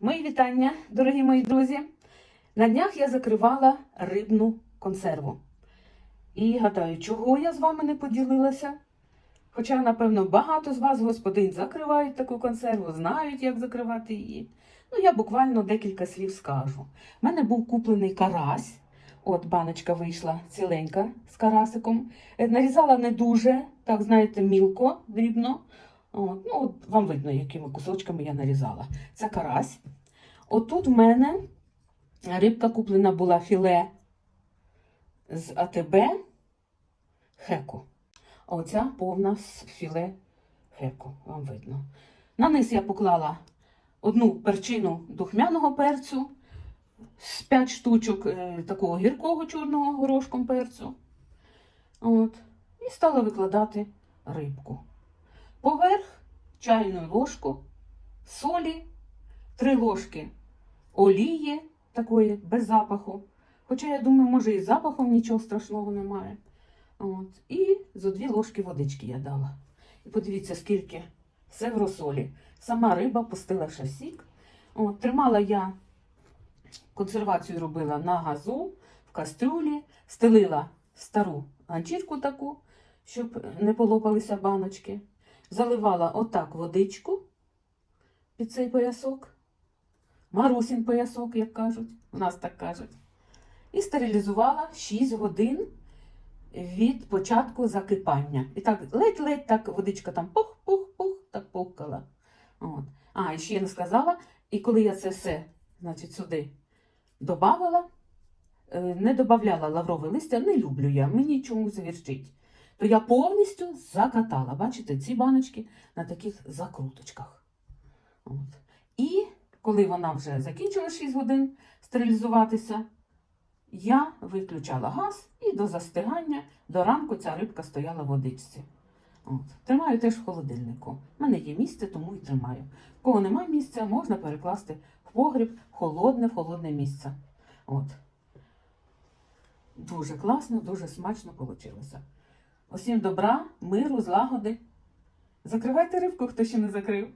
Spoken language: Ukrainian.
Мої вітання, дорогі мої друзі. На днях я закривала рибну консерву. І гадаю, чого я з вами не поділилася? Хоча, напевно, багато з вас, господинь, закривають таку консерву, знають, як закривати її. Ну, я буквально декілька слів скажу. У мене був куплений карась. От баночка вийшла ціленька з карасиком. Нарізала не дуже, так знаєте, мілко, дрібно. От, ну, от вам видно, якими кусочками я нарізала. Це карась. Отут в мене рибка куплена була філе з АТБ хеку. А оця повна з філе хеку, вам видно. На низ я поклала одну перчину духмяного перцю, з 5 штучок е, такого гіркого чорного горошком перцю. От. І стала викладати рибку. Поверх чайну ложку солі, три ложки олії такої без запаху. Хоча я думаю, може і запахом нічого страшного немає. От. І зо дві ложки водички я дала. І подивіться, скільки севросолі. Сама риба пустила ще сік. От. Тримала я консервацію робила на газу, в кастрюлі, стелила стару ганчірку таку, щоб не полопалися баночки. Заливала отак водичку під цей поясок. Марусін поясок, як кажуть, у нас так кажуть. І стерилізувала 6 годин від початку закипання. І так ледь-ледь так водичка там пух-пух-пух, так пухкала. От. А, і ще я не сказала, і коли я це все, значить, сюди добавила, е, не додавала лаврове листя, не люблю я, мені чомусь вірчить. То я повністю закатала. Бачите, ці баночки на таких закруточках. От. І коли вона вже закінчила 6 годин стерилізуватися, я виключала газ і до застигання до ранку ця рибка стояла в водичці. От. Тримаю теж в холодильнику. У мене є місце, тому і тримаю. В кого немає місця, можна перекласти в погріб в холодне, в холодне місце. От. Дуже класно, дуже смачно вийшло. Усім добра, миру, злагоди. Закривайте рибку, хто ще не закрив.